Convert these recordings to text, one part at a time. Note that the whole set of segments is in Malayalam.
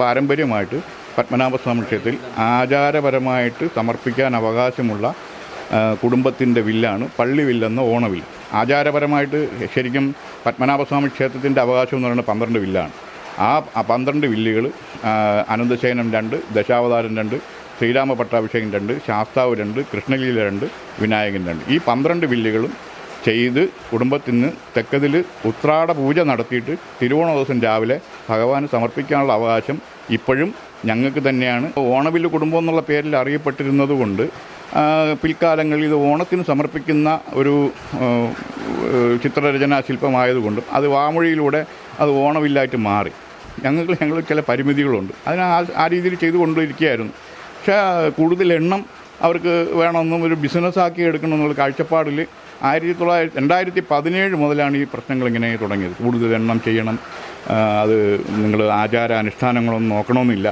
പാരമ്പര്യമായിട്ട് പത്മനാഭസ്വാമി ക്ഷേത്രത്തിൽ ആചാരപരമായിട്ട് സമർപ്പിക്കാൻ അവകാശമുള്ള കുടുംബത്തിന്റെ വില്ലാണ് പള്ളി വില്ലെന്ന ഓണവിൽ. ആചാരപരമായിട്ട് ശരിക്കും പത്മനാഭസ്വാമി ക്ഷേത്രത്തിന്റെ അവകാശം എന്ന് പറയുന്നത് പന്ത്രണ്ട് വില്ലാണ്. ആ പന്ത്രണ്ട് വില്ലുകൾ അനന്തശയനം രണ്ട് ദശാവതാരം രണ്ട് ശ്രീരാമ പട്ടാഭിഷേകം രണ്ട് ശാസ്താവ് രണ്ട് കൃഷ്ണലീല രണ്ട് വിനായകൻ രണ്ട്. ഈ പന്ത്രണ്ട് വില്ലുകളും ചെയ്ത് കുടുംബത്തിന് തെക്കതിൽ ഉത്രാട പൂജ നടത്തിയിട്ട് തിരുവോണ ദിവസം രാവിലെ ഭഗവാന് സമർപ്പിക്കാനുള്ള അവകാശം ഇപ്പോഴും ഞങ്ങൾക്ക് തന്നെയാണ്. ഓണവില്ല് കുടുംബം എന്നുള്ള പേരിൽ അറിയപ്പെട്ടിരുന്നത് കൊണ്ട് പിൽക്കാലങ്ങളിൽ ഇത് ഓണത്തിന് സമർപ്പിക്കുന്ന ഒരു ചിത്രരചനാ ശില്പമായതുകൊണ്ടും അത് വാമൊഴിയിലൂടെ അത് ഓണവില്ലായിട്ട് മാറി. ഞങ്ങൾക്ക് ഞങ്ങൾ ചില പരിമിതികളുണ്ട്. അതിന് ആ ആ രീതിയിൽ ചെയ്തു കൊണ്ടിരിക്കുകയായിരുന്നു. പക്ഷേ കൂടുതൽ എണ്ണം അവർക്ക് വേണമെന്നും ഒരു ബിസിനസ്സാക്കി എടുക്കണമെന്നുള്ള കാഴ്ചപ്പാടിൽ ആയിരത്തി തൊള്ളായിരത്തി രണ്ടായിരത്തി പതിനേഴ് മുതലാണ് ഈ പ്രശ്നങ്ങൾ ഇങ്ങനെ തുടങ്ങിയത്. കൂടുതൽ എണ്ണം ചെയ്യണം അത് നിങ്ങൾ ആചാര അനുഷ്ഠാനങ്ങളൊന്നും നോക്കണമെന്നില്ല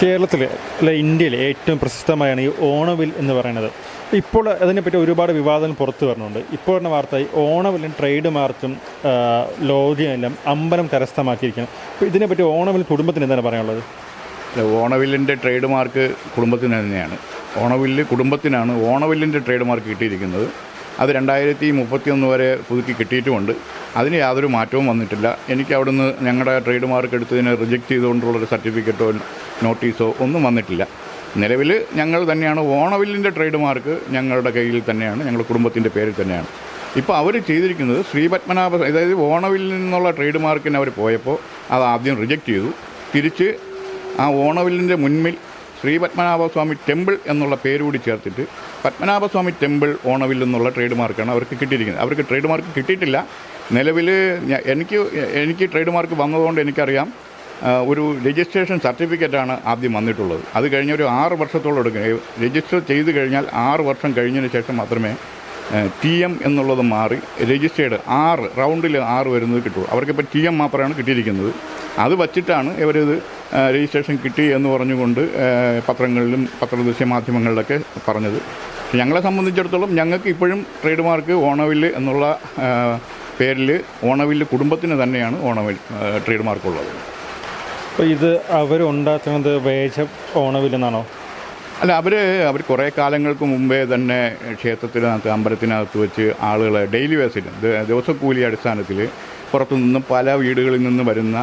കേരളത്തിൽ അല്ല ഇന്ത്യയിലെ ഏറ്റവും പ്രശസ്തമായാണ് ഈ ഓണവിൽ എന്ന് പറയുന്നത്. ഇപ്പോൾ അതിനെപ്പറ്റി ഒരുപാട് വിവാദങ്ങൾ പുറത്തു വരുന്നുണ്ട്. ഇപ്പോൾ വരുന്ന വാർത്ത ഈ ഓണവിലും ട്രേഡ് മാർച്ചും ലോജിയെല്ലാം അമ്പലം കരസ്ഥമാക്കിയിരിക്കണം അപ്പോൾ ഇതിനെപ്പറ്റി ഓണവിൽ കുടുംബത്തിന് എന്താണ് പറയാനുള്ളത്? ഓണവില്ലിന്റെ ട്രേഡ് മാർക്ക് കുടുംബത്തിന് തന്നെയാണ്. ഓണവില്ല് കുടുംബത്തിനാണ് ഓണവില്ലിന്റെ ട്രേഡ് മാർക്ക് കിട്ടിയിരിക്കുന്നത്. അത് രണ്ടായിരത്തി മുപ്പത്തിയൊന്ന് വരെ പുതുക്കി കിട്ടിയിട്ടുമുണ്ട്. അതിന് യാതൊരു മാറ്റവും വന്നിട്ടില്ല. എനിക്ക് അവിടുന്ന് ഞങ്ങളുടെ ട്രേഡ് മാർക്ക് എടുത്തതിനെ റിജക്റ്റ് ചെയ്തുകൊണ്ടുള്ളൊരു സർട്ടിഫിക്കറ്റോ നോട്ടീസോ ഒന്നും വന്നിട്ടില്ല. നിലവിൽ ഞങ്ങൾ തന്നെയാണ് ഓണവില്ലിന്റെ ട്രേഡ് മാർക്ക് ഞങ്ങളുടെ കയ്യിൽ തന്നെയാണ് ഞങ്ങളുടെ കുടുംബത്തിന്റെ പേരിൽ തന്നെയാണ്. ഇപ്പോൾ അവർ ചെയ്തിരിക്കുന്നത് ശ്രീപത്മനാഭ അതായത് ഓണവില്ലിൽ നിന്നുള്ള ട്രേഡ് മാർക്കിന് അവർ പോയപ്പോൾ അത് ആദ്യം റിജക്റ്റ് ചെയ്തു. തിരിച്ച് ആ ഓണവില്ലിന്റെ മുൻപിൽ ശ്രീ പത്മനാഭസ്വാമി ടെമ്പിൾ എന്നുള്ള പേരുകൂടി ചേർത്തിട്ട് പത്മനാഭസ്വാമി ടെമ്പിൾ ഓണവിൽ എന്നുള്ള ട്രേഡ് മാർക്കാണ് അവർക്ക് കിട്ടിയിരിക്കുന്നത്. അവർക്ക് ട്രേഡ് മാർക്ക് കിട്ടിയിട്ടില്ല. നിലവിൽ എനിക്ക് എനിക്ക് ട്രേഡ് മാർക്ക് വന്നതുകൊണ്ട് എനിക്കറിയാം ഒരു രജിസ്ട്രേഷൻ സർട്ടിഫിക്കറ്റാണ് ആദ്യം വന്നിട്ടുള്ളത്. അത് കഴിഞ്ഞ ഒരു ആറ് വർഷത്തോളം എടുക്കും. രജിസ്റ്റർ ചെയ്ത് കഴിഞ്ഞാൽ ആറ് വർഷം കഴിഞ്ഞതിന് ശേഷം മാത്രമേ ടി എം എന്നുള്ളത് മാറി രജിസ്റ്റേർഡ് ആറ് റൗണ്ടിൽ ആറ് വരുന്നത് കിട്ടുള്ളൂ. അവർക്കിപ്പോൾ ടി എം മാത്രമാണ് കിട്ടിയിരിക്കുന്നത്. അത് വച്ചിട്ടാണ് ഇവരിത് രജിസ്ട്രേഷൻ കിട്ടി എന്ന് പറഞ്ഞുകൊണ്ട് പത്രങ്ങളിലും പത്രദൃശ്യ മാധ്യമങ്ങളിലൊക്കെ പറഞ്ഞത്. ഞങ്ങളെ സംബന്ധിച്ചിടത്തോളം ഞങ്ങൾക്ക് ഇപ്പോഴും ട്രേഡ് മാർക്ക് ഓണവില്ല് എന്നുള്ള പേരിൽ ഓണവില്ല് കുടുംബത്തിന് തന്നെയാണ് ഓണവിൽ ട്രേഡ് മാർക്കുള്ളത് അപ്പോൾ ഇത് അവരുണ്ടാക്കുന്നത് വേജ ഓണവില്ലെന്നാണോ? അല്ല അവർ അവർ കുറേ കാലങ്ങൾക്ക് മുമ്പേ തന്നെ ക്ഷേത്രത്തിനകത്ത് അമ്പലത്തിനകത്ത് വെച്ച് ആളുകളെ ഡെയിലി വേസിൽ ദിവസക്കൂലി അടിസ്ഥാനത്തിൽ പുറത്തുനിന്ന് പല വീടുകളിൽ നിന്ന് വരുന്ന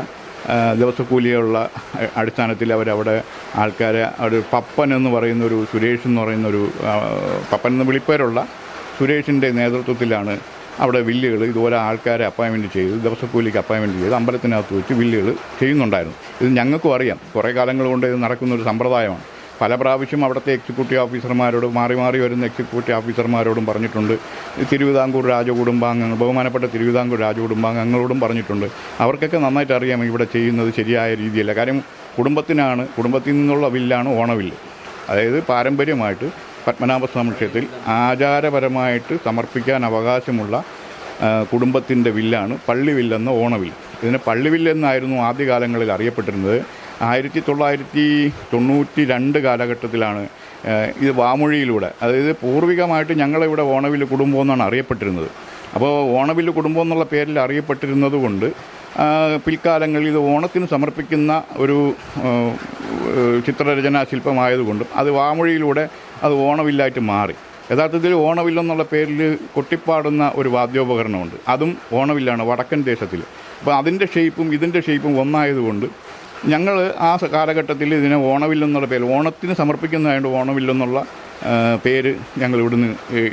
ദിവസക്കൂലിയുള്ള അടിസ്ഥാനത്തിൽ അവരവിടെ ആൾക്കാരെ ഒരു പപ്പൻ എന്ന് പറയുന്നൊരു സുരേഷ് എന്ന് പറയുന്നൊരു പപ്പൻ എന്ന് വിളിപ്പേരുള്ള സുരേഷിന്റെ നേതൃത്വത്തിലാണ് അവിടെ വില്ലുകൾ ഇതുപോലെ ആൾക്കാരെ അപ്പോയിൻമെന്റ് ചെയ്ത് ദിവസക്കൂലിക്ക് അപ്പോയിൻമെന്റ് ചെയ്ത് അമ്പലത്തിനകത്ത് വെച്ച് വില്ലുകൾ ചെയ്യുന്നുണ്ടായിരുന്നു. ഇത് ഞങ്ങൾക്കും അറിയാം. കുറേ കാലങ്ങൾ കൊണ്ട് ഇത് നടക്കുന്നൊരു സമ്പ്രദായമാണ്. പല പ്രാവശ്യം അവിടുത്തെ എക്സിക്യൂട്ടീവ് ഓഫീസർമാരോട് മാറി മാറി വരുന്ന എക്സിക്യൂട്ടീവ് ഓഫീസർമാരോടും പറഞ്ഞിട്ടുണ്ട്. തിരുവിതാംകൂർ രാജകുടുംബാംഗങ്ങൾ ബഹുമാനപ്പെട്ട തിരുവിതാംകൂർ രാജകുടുംബാംഗങ്ങളോടും പറഞ്ഞിട്ടുണ്ട്. അവർക്കൊക്കെ നന്നായിട്ട് അറിയാം ഇവിടെ ചെയ്യുന്നത് ശരിയായ രീതിയല്ല. കാര്യം കുടുംബത്തിനാണ് കുടുംബത്തിൽ നിന്നുള്ള വില്ലാണ് ഓണവില്ല് അതായത് പാരമ്പര്യമായിട്ട് പത്മനാഭസ്വാമി ക്ഷേത്രത്തിൽ ആചാരപരമായിട്ട് സമർപ്പിക്കാൻ അവകാശമുള്ള കുടുംബത്തിന്റെ വില്ലാണ് പള്ളി വില്ലെന്ന ഓണവിൽ ഇതിന് പള്ളി വില്ലെന്നായിരുന്നു ആദ്യകാലങ്ങളിൽ അറിയപ്പെട്ടിരുന്നത്. ആയിരത്തി തൊള്ളായിരത്തി തൊണ്ണൂറ്റി രണ്ട് കാലഘട്ടത്തിലാണ് ഇത് വാമൊഴിയിലൂടെ. അതായത് പൂർവികമായിട്ട് ഞങ്ങളിവിടെ ഓണവില്ല് കുടുംബം എന്നാണ് അറിയപ്പെട്ടിരുന്നത്. അപ്പോൾ ഓണവില്ല് കുടുംബം എന്നുള്ള പേരിൽ അറിയപ്പെട്ടിരുന്നത് കൊണ്ട് പിൽക്കാലങ്ങളിൽ ഇത് ഓണത്തിന് സമർപ്പിക്കുന്ന ഒരു ചിത്രരചനാ ശില്പമായതുകൊണ്ടും അത് വാമൊഴിയിലൂടെ അത് ഓണവില്ലായിട്ട് മാറി. യഥാർത്ഥത്തിൽ ഓണവില്ലെന്നുള്ള പേരിൽ കൊട്ടിപ്പാടുന്ന ഒരു വാദ്യോപകരണമുണ്ട്. അതും ഓണവില്ലാണ് വടക്കൻ ദേശത്തിൽ. അപ്പോൾ അതിന്റെ ഷേപ്പും ഇതിന്റെ ഷേപ്പും ഒന്നായതുകൊണ്ട് ഞങ്ങൾ ആ കാലഘട്ടത്തിൽ ഇതിനെ ഓണവില്ലെന്നുള്ള പേര് ഓണത്തിന് സമർപ്പിക്കുന്നതായതുകൊണ്ട് ഓണവില്ലെന്നുള്ള പേര് ഞങ്ങൾ ഇവിടുന്ന്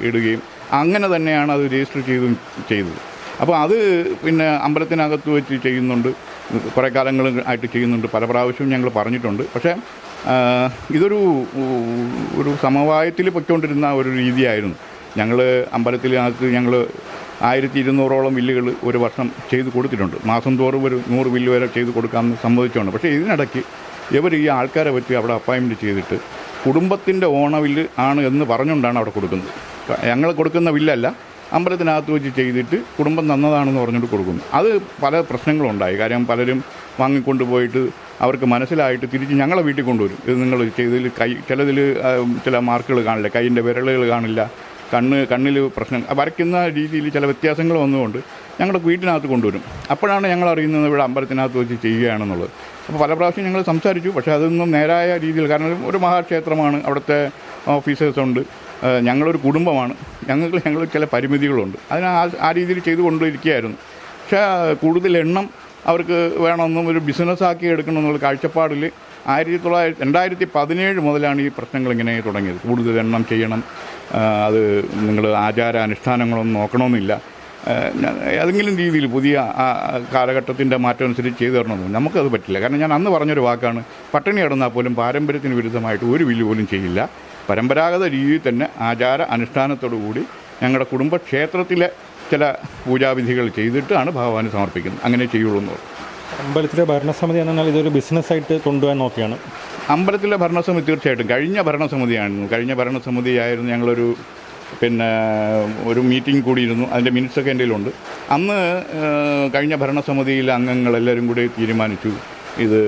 ഇടുകയും അങ്ങനെ തന്നെയാണ് അത് രജിസ്റ്റർ ചെയ്തും ചെയ്തത്. അപ്പോൾ അത് പിന്നെ അമ്പലത്തിനകത്ത് വെച്ച് ചെയ്യുന്നുണ്ട് കുറേ കാലങ്ങൾ ആയിട്ട് ചെയ്യുന്നുണ്ട് പല പ്രാവശ്യവും ഞങ്ങൾ പറഞ്ഞിട്ടുണ്ട്. പക്ഷേ ഇതൊരു ഒരു സമവായത്തിൽ പൊയ്ക്കൊണ്ടിരുന്ന ഒരു രീതിയായിരുന്നു. ഞങ്ങൾ അമ്പലത്തിനകത്ത് ഞങ്ങൾ ആയിരത്തി ഇരുന്നൂറോളം വില്ലുകൾ ഒരു വർഷം ചെയ്തു കൊടുത്തിട്ടുണ്ട്. മാസം തോറും ഒരു നൂറ് വില്ല് വരെ ചെയ്തു കൊടുക്കാമെന്ന് സമ്മതിച്ചുകൊണ്ട്. പക്ഷേ ഇതിനിടയ്ക്ക് ഇവർ ഈ ആൾക്കാരെ വെച്ച് അവിടെ അപ്പോയിൻമെന്റ് ചെയ്തിട്ട് കുടുംബത്തിന്റെ ഓണവില്ല് ആണ് എന്ന് പറഞ്ഞുകൊണ്ടാണ് അവിടെ കൊടുക്കുന്നത്. ഞങ്ങൾ കൊടുക്കുന്ന വില്ലല്ല അമ്പലത്തിനകത്ത് വെച്ച് ചെയ്തിട്ട് കുടുംബം നന്നതാണെന്ന് പറഞ്ഞുകൊണ്ട് കൊടുക്കുന്നു. അത് പല പ്രശ്നങ്ങളുണ്ടായി. കാര്യം പലരും വാങ്ങിക്കൊണ്ടുപോയിട്ട് അവർക്ക് മനസ്സിലായിട്ട് തിരിച്ച് ഞങ്ങളെ വീട്ടിൽ കൊണ്ടുവരും. ഇത് നിങ്ങൾ ചെയ്തതിൽ കൈ ചിലതിൽ ചില മാർക്കുകൾ കാണില്ല കൈയിന്റെ വിരലുകൾ കാണില്ല കണ്ണ് കണ്ണിൽ പ്രശ്നം വരയ്ക്കുന്ന രീതിയിൽ ചില വ്യത്യാസങ്ങൾ വന്നുകൊണ്ട് ഞങ്ങളുടെ വീട്ടിനകത്ത് കൊണ്ടുവരും. അപ്പോഴാണ് ഞങ്ങൾ അറിയുന്നത് ഇവിടെ അമ്പലത്തിനകത്ത് വെച്ച് ചെയ്യുകയാണെന്നുള്ളത്. അപ്പോൾ പല പ്രാവശ്യം ഞങ്ങൾ സംസാരിച്ചു പക്ഷേ അതൊന്നും നേരായ രീതിയിൽ കാരണം ഒരു മഹാക്ഷേത്രമാണ് അവിടുത്തെ ഓഫീസേഴ്സ് ഉണ്ട് ഞങ്ങളൊരു കുടുംബമാണ് ഞങ്ങൾക്ക് ഞങ്ങൾ ചില പരിമിതികളുണ്ട്. അതിന് ആ ആ രീതിയിൽ ചെയ്തുകൊണ്ടിരിക്കുകയായിരുന്നു പക്ഷേ കൂടുതൽ എണ്ണം അവർക്ക് വേണമെന്നും ഒരു ബിസിനസ്സാക്കി എടുക്കണമെന്നുള്ള കാഴ്ചപ്പാടിൽ ആയിരത്തി തൊള്ളായിരത്തി രണ്ടായിരത്തി പതിനേഴ് മുതലാണ് ഈ പ്രശ്നങ്ങൾ ഇങ്ങനെ തുടങ്ങിയത്. കൂടുതൽ എണ്ണം ചെയ്യണം അത് നിങ്ങൾ ആചാരാനുഷ്ഠാനങ്ങളൊന്നും നോക്കണമെന്നില്ല. ഏതെങ്കിലും രീതിയിൽ പുതിയ കാലഘട്ടത്തിന്റെ മാറ്റം അനുസരിച്ച് ചെയ്തു തരണമെന്ന് നമുക്കത് പറ്റില്ല. കാരണം ഞാൻ അന്ന് പറഞ്ഞൊരു വാക്കാണ് പട്ടിണി കിടന്നാൽ പോലും പാരമ്പര്യത്തിന് വിരുദ്ധമായിട്ട് ഒരു വില്ല് പോലും ചെയ്യില്ല. പരമ്പരാഗത രീതിയിൽ തന്നെ ആചാര അനുഷ്ഠാനത്തോടു കൂടി ഞങ്ങളുടെ കുടുംബക്ഷേത്രത്തിലെ ചില പൂജാവിധികൾ ചെയ്തിട്ടാണ് ഭഗവാന് സമർപ്പിക്കുന്നത്. അങ്ങനെ ചെയ്യുള്ളൂ എന്ന് അമ്പലത്തിലെ ഭരണസമിതി എന്നാൽ ഇതൊരു ബിസിനസ്സായിട്ട് കൊണ്ടുപോകാൻ നോക്കിയാണ്. അമ്പലത്തിലെ ഭരണസമിതി തീർച്ചയായിട്ടും. കഴിഞ്ഞ ഭരണസമിതിയായിരുന്നു. കഴിഞ്ഞ ഭരണസമിതിയായിരുന്നു ഞങ്ങളൊരു പിന്നെ ഒരു മീറ്റിംഗ് കൂടിയിരുന്നു. അതിന്റെ മിനിറ്റ്സൊക്കെ എന്റെ കയ്യിലുണ്ട്. അന്ന് കഴിഞ്ഞ ഭരണസമിതിയിലെ അംഗങ്ങളെല്ലാവരും കൂടി തീരുമാനിച്ചു. ഇത്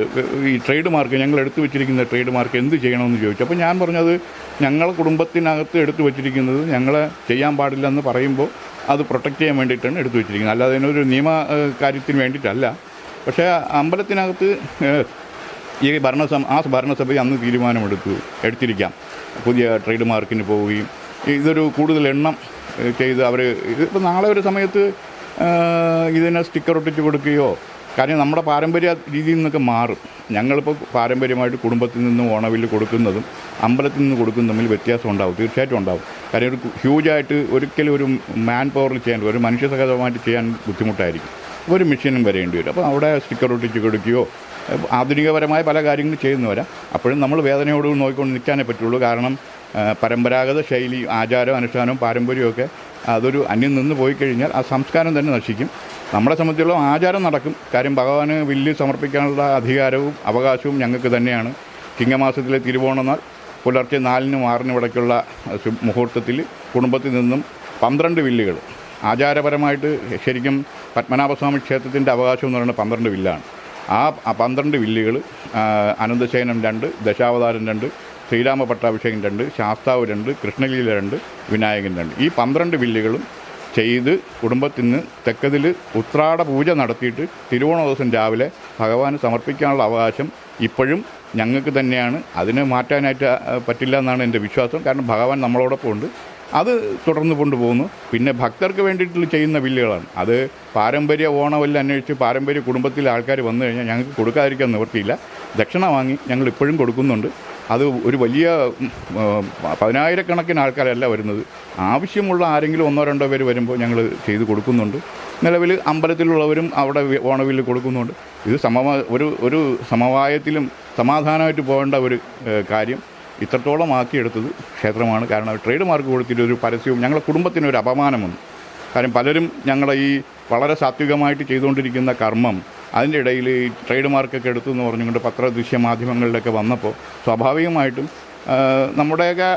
ഈ ട്രേഡ് മാർക്ക് ഞങ്ങൾ എടുത്തു വെച്ചിരിക്കുന്ന ട്രേഡ് മാർക്ക് എന്ത് ചെയ്യണമെന്ന് ചോദിച്ചു. അപ്പോൾ ഞാൻ പറഞ്ഞത് ഞങ്ങളെ കുടുംബത്തിനകത്ത് എടുത്തു വെച്ചിരിക്കുന്നത് ഞങ്ങളെ ചെയ്യാൻ പാടില്ലെന്ന് പറയുമ്പോൾ അത് പ്രൊട്ടക്റ്റ് ചെയ്യാൻ വേണ്ടിയിട്ടാണ് എടുത്തു വെച്ചിരിക്കുന്നത്. അല്ലാതെ അതിനൊരു നിയമ കാര്യത്തിന് വേണ്ടിയിട്ടല്ല. പക്ഷേ അമ്പലത്തിനകത്ത് ഈ ഭരണസം ആ ഭരണസഭ അന്ന് തീരുമാനമെടുത്തു എടുത്തിരിക്കാം. പുതിയ ട്രേഡ് മാർക്കിന് പോവുകയും ഇതൊരു കൂടുതൽ എണ്ണം ചെയ്ത് അവർ ഇതിപ്പോൾ നാളെ ഒരു സമയത്ത് ഇതിനെ സ്റ്റിക്കർ ഒട്ടിച്ച് കൊടുക്കുകയോ കാര്യം നമ്മുടെ പാരമ്പര്യ രീതിയിൽ നിന്നൊക്കെ മാറും. ഞങ്ങളിപ്പോൾ പാരമ്പര്യമായിട്ട് കുടുംബത്തിൽ നിന്ന് ഓണവിൽ കൊടുക്കുന്നതും അമ്പലത്തിൽ നിന്ന് കൊടുക്കുന്നതും തമ്മിൽ വ്യത്യാസം ഉണ്ടാവും തീർച്ചയായിട്ടും ഉണ്ടാവും. കാര്യം ഒരു ഹ്യൂജായിട്ട് ഒരിക്കലും ഒരു മാൻ പവറിൽ ചെയ്യാൻ ഒരു മനുഷ്യ സഹജമായിട്ട് ചെയ്യാൻ ബുദ്ധിമുട്ടായിരിക്കും. ഒരു മെഷീനും വരേണ്ടി വരും. അപ്പോൾ അവിടെ സ്റ്റിക്കർ ഒട്ടിച്ച് കൊടുക്കുകയോ ആധുനികപരമായ പല കാര്യങ്ങളും ചെയ്യുന്നവരാ അപ്പോഴും നമ്മൾ വേദനയോട് നോക്കിക്കൊണ്ട് നിൽക്കാനേ പറ്റുള്ളൂ. കാരണം പരമ്പരാഗത ശൈലി ആചാരം അനുഷ്ഠാനവും പാരമ്പര്യമൊക്കെ അതൊരു അന്യം നിന്ന് പോയി കഴിഞ്ഞാൽ ആ സംസ്കാരം തന്നെ നശിക്കും. നമ്മളെ സംബന്ധിച്ചിടത്തോളം ആചാരം നടക്കും. കാര്യം ഭഗവാന് വില്ല് സമർപ്പിക്കാനുള്ള അധികാരവും അവകാശവും ഞങ്ങൾക്ക് തന്നെയാണ്. ചിങ്ങമാസത്തിലെ തിരുവോണനാൾ പുലർച്ചെ നാലിനും ആറിനും ഇടയ്ക്കുള്ള മുഹൂർത്തത്തിൽ കുടുംബത്തിൽ നിന്നും പന്ത്രണ്ട് വില്ലുകൾ ആചാരപരമായിട്ട് ശരിക്കും പത്മനാഭസ്വാമി ക്ഷേത്രത്തിന്റെ അവകാശം എന്ന് പറയുന്നത് പന്ത്രണ്ട് വില്ലാണ്. ആ പന്ത്രണ്ട് വില്ലുകൾ അനന്തശയനം രണ്ട് ദശാവതാരം രണ്ട് ശ്രീരാമ പട്ടാഭിഷേകം രണ്ട് ശാസ്താവ് രണ്ട് കൃഷ്ണലീല രണ്ട് വിനായകൻ രണ്ട്. ഈ പന്ത്രണ്ട് വില്ലുകളും ചെയ്ത് കുടുംബത്തിൽ നിന്ന് തെക്കതിൽ ഉത്രാട പൂജ നടത്തിയിട്ട് തിരുവോണ ദിവസം രാവിലെ ഭഗവാന് സമർപ്പിക്കാനുള്ള അവകാശം ഇപ്പോഴും ഞങ്ങൾക്ക് തന്നെയാണ്. അതിനെ മാറ്റാനായിട്ട് പറ്റില്ല എന്നാണ് എന്റെ വിശ്വാസം. കാരണം ഭഗവാൻ നമ്മളോടൊപ്പം ഉണ്ട് അത് തുടർന്ന് കൊണ്ടുപോകുന്നു. പിന്നെ ഭക്തർക്ക് വേണ്ടിയിട്ട് ചെയ്യുന്ന ബില്ലുകളാണ്. അത് പാരമ്പര്യ ഓണമെല്ലാം അന്വേഷിച്ച് പാരമ്പര്യ കുടുംബത്തിലെ ആൾക്കാർ വന്നു കഴിഞ്ഞാൽ ഞങ്ങൾക്ക് കൊടുക്കാതിരിക്കാൻ നിവർത്തിയില്ല ദക്ഷിണ വാങ്ങി ഞങ്ങൾ ഇപ്പോഴും കൊടുക്കുന്നുണ്ട്. അത് ഒരു വലിയ പതിനായിരക്കണക്കിന് ആൾക്കാരല്ല വരുന്നത്. ആവശ്യമുള്ള ആരെങ്കിലും ഒന്നോ രണ്ടോ പേര് വരുമ്പോൾ ഞങ്ങൾ ചെയ്ത് കൊടുക്കുന്നുണ്ട്. നിലവിൽ അമ്പലത്തിലുള്ളവരും അവിടെ ഓണവില്ല് കൊടുക്കുന്നുണ്ട്. ഇത് സമവാ ഒരു ഒരു സമവായത്തിലും സമാധാനമായിട്ട് പോകേണ്ട ഒരു കാര്യം. ഇത്രത്തോളം ആക്കിയെടുത്തത് ക്ഷേത്രമാണ്. കാരണം ട്രേഡ് മാർക്ക് കൊടുത്തിട്ട് ഒരു പരസ്യവും ഞങ്ങളുടെ കുടുംബത്തിന് ഒരു അപമാനമുണ്ട് കാര്യം പലരും ഞങ്ങളെ ഈ വളരെ സാത്വികമായിട്ട് ചെയ്തുകൊണ്ടിരിക്കുന്ന കർമ്മം അതിന്റെ ഇടയിൽ ഈ ട്രേഡ് മാർക്കൊക്കെ എടുത്തു എന്ന് പറഞ്ഞുകൊണ്ട് പത്ര ദൃശ്യ മാധ്യമങ്ങളിലൊക്കെ വന്നപ്പോൾ സ്വാഭാവികമായിട്ടും നമ്മുടെയൊക്കെ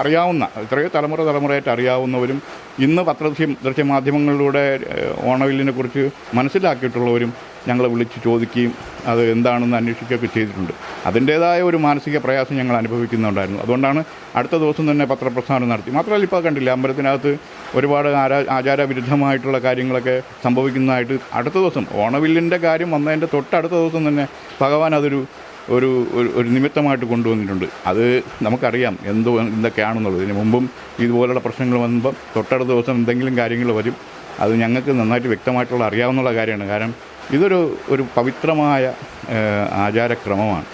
അറിയാവുന്ന ഇത്രയോ തലമുറ തലമുറയായിട്ട് അറിയാവുന്നവരും ഇന്ന് പത്രദൃശ്യ ദൃശ്യമാധ്യമങ്ങളിലൂടെ മാധ്യമങ്ങളിലൂടെ ഓണവില്ലിനെ കുറിച്ച് മനസ്സിലാക്കിയിട്ടുള്ളവരും ഞങ്ങളെ വിളിച്ച് ചോദിക്കുകയും അത് എന്താണെന്ന് അന്വേഷിക്കുകയൊക്കെ ചെയ്തിട്ടുണ്ട്. അതിന്റേതായ ഒരു മാനസിക പ്രയാസം ഞങ്ങൾ അനുഭവിക്കുന്നുണ്ടായിരുന്നു. അതുകൊണ്ടാണ് അടുത്ത ദിവസം തന്നെ പത്രപ്രസ്ഥാനം നടത്തി. മാത്രമല്ല ഇപ്പോൾ കണ്ടില്ല അമ്പലത്തിനകത്ത് ഒരുപാട് ആരാ ആചാരവിരുദ്ധമായിട്ടുള്ള കാര്യങ്ങളൊക്കെ സംഭവിക്കുന്നതായിട്ട് അടുത്ത ദിവസം ഓണവില്ലിന്റെ കാര്യം വന്നതിന്റെ തൊട്ടടുത്ത ദിവസം തന്നെ ഭഗവാൻ അതൊരു ഒരു ഒരു നിമിത്തമായിട്ട് കൊണ്ടുവന്നിട്ടുണ്ട്. അത് നമുക്കറിയാം എന്തോ എന്തൊക്കെയാണെന്നുള്ളത്. ഇതിന് മുമ്പും ഇതുപോലുള്ള പ്രശ്നങ്ങൾ വന്നപ്പം തൊട്ടടുത്ത ദിവസം എന്തെങ്കിലും കാര്യങ്ങൾ വരും. അത് ഞങ്ങൾക്ക് നന്നായിട്ട് വ്യക്തമായിട്ടുള്ള അറിയാവുന്ന കാര്യമാണ്. കാരണം ഇതൊരു ഒരു പവിത്രമായ ആചാരക്രമമാണ്.